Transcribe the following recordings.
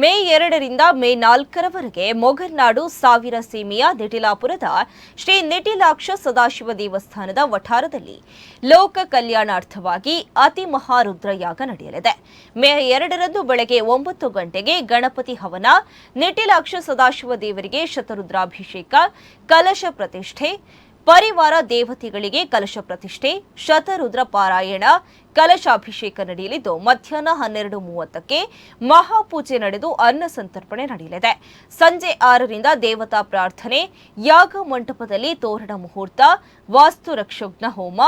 ಮೇ ಎರಡರಿಂದ ಮೇ ನಾಲ್ಕರವರೆಗೆ ಮೊಗರ್ನಾಡು ಸಾವಿರ ಸೀಮೆಯ ನಿಟಿಲಾಪುರದ ಶ್ರೀ ನಿಟಿಲಾಕ್ಷ ಸದಾಶಿವ ದೇವಸ್ಥಾನದ ವಠಾರದಲ್ಲಿ ಲೋಕ ಕಲ್ಯಾಣಾರ್ಥವಾಗಿ ಅತಿ ಮಹಾರುದ್ರಯಾಗ ನಡೆಯಲಿದೆ. ಮೇ ಎರಡರಂದು ಬೆಳಗ್ಗೆ ಒಂಬತ್ತು ಗಂಟೆಗೆ ಗಣಪತಿ ಹವನ, ನಿಟಿಲಾಕ್ಷ ಸದಾಶಿವ ದೇವರಿಗೆ ಶತರುದ್ರಾಭಿಷೇಕ, ಕಲಶ ಪ್ರತಿಷ್ಠೆ, ಪರಿವಾರ ದೇವತೆಗಳಿಗೆ ಕಲಶ ಪ್ರತಿಷ್ಠೆ, ಶತರುದ್ರ ಪಾರಾಯಣ ಕಲಶಾಭಿಷೇಕ ನಡೆಯಲಿದ್ದು ಮಧ್ಯಾಹ್ನ ಹನ್ನೆರಡು ಮೂವತ್ತಕ್ಕೆ ಮಹಾಪೂಜೆ ನಡೆದು ಅನ್ನ ಸಂತರ್ಪಣೆ ನಡೆಯಲಿದೆ. ಸಂಜೆ ಆರರಿಂದ ದೇವತಾ ಪ್ರಾರ್ಥನೆ, ಯಾಗ ಮಂಟಪದಲ್ಲಿ ತೋರಣ ಮುಹೂರ್ತ, ವಾಸ್ತು ರಕ್ಷೋಗ್ನ ಹೋಮ,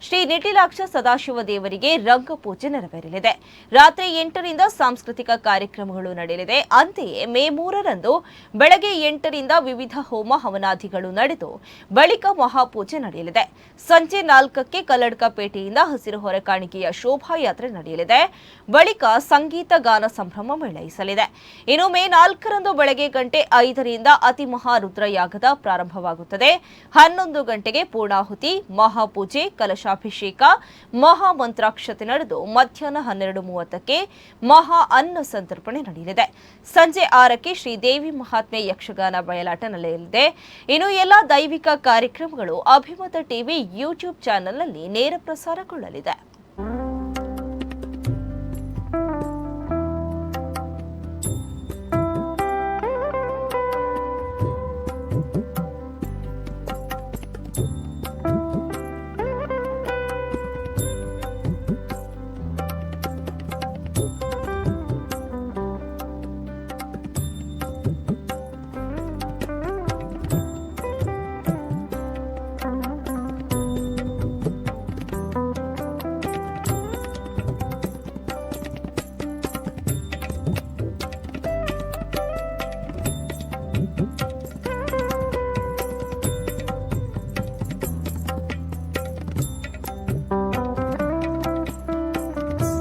ಶ್ರೀ ನಿಟಿಲಾಕ್ಷ ಸದಾಶಿವ ದೇವರಿಗೆ ರಂಗಪೂಜೆ ನೆರವೇರಲಿದೆ. ರಾತ್ರಿ ಎಂಟರಿಂದ ಸಾಂಸ್ಕೃತಿಕ ಕಾರ್ಯಕ್ರಮಗಳು ನಡೆಯಲಿದೆ. ಅಂತೆಯೇ ಮೇ ಮೂರರಂದು ಬೆಳಗ್ಗೆ ಎಂಟರಿಂದ ವಿವಿಧ ಹೋಮ ಹವನಾದಿಗಳು ನಡೆದು ಬಳಿಕ ಮಹಾಪೂಜೆ ನಡೆಯಲಿದೆ. ಸಂಜೆ ನಾಲ್ಕಕ್ಕೆ ಕಲ್ಲಡ್ಕಪೇಟೆಯಿಂದ ಹಸಿರು ಹೊರಕಾಣಿಕೆಯ ಶೋಭಾಯಾತ್ರೆ ನಡೆಯಲಿದೆ. ಬಳಿಕ ಸಂಗೀತ ಗಾನ ಸಂಭ್ರಮ ಮೇಳೈಸಲಿದೆ. ಇನ್ನು ಮೇ ನಾಲ್ಕರಂದು ಬೆಳಗ್ಗೆ ಗಂಟೆ ಐದರಿಂದ ಅತಿ ಮಹಾರುದ್ರಯಾಗದ ಪ್ರಾರಂಭವಾಗುತ್ತದೆ. ಹನ್ನೊಂದು ಗಂಟೆಗೆ ಪೂರ್ಣಾಹುತಿ, ಮಹಾಪೂಜೆ, ಕಲಶಾಭಿಷೇಕ, ಮಹಾಮಂತ್ರಾಕ್ಷತೆ ನಡೆದು ಮಧ್ಯಾಹ್ನ ಹನ್ನೆರಡು ಮೂವತ್ತಕ್ಕೆ ಮಹಾ ಅನ್ನ ಸಂತರ್ಪಣೆ ನಡೆಯಲಿದೆ. ಸಂಜೆ ಆರಕ್ಕೆ ಶ್ರೀದೇವಿ ಮಹಾತ್ಮೆ ಯಕ್ಷಗಾನ ಬಯಲಾಟ ನಡೆಯಲಿದೆ. ಇನ್ನು ಎಲ್ಲ ದೈವಿಕ ಕಾರ್ಯಕ್ರಮಗಳು ಅಭಿಮತ ಟಿವಿ ಯೂಟ್ಯೂಬ್ ಚಾನೆಲ್ನಲ್ಲಿ ನೇರ ಪ್ರಸಾರಗೊಳ್ಳಲಿದೆ.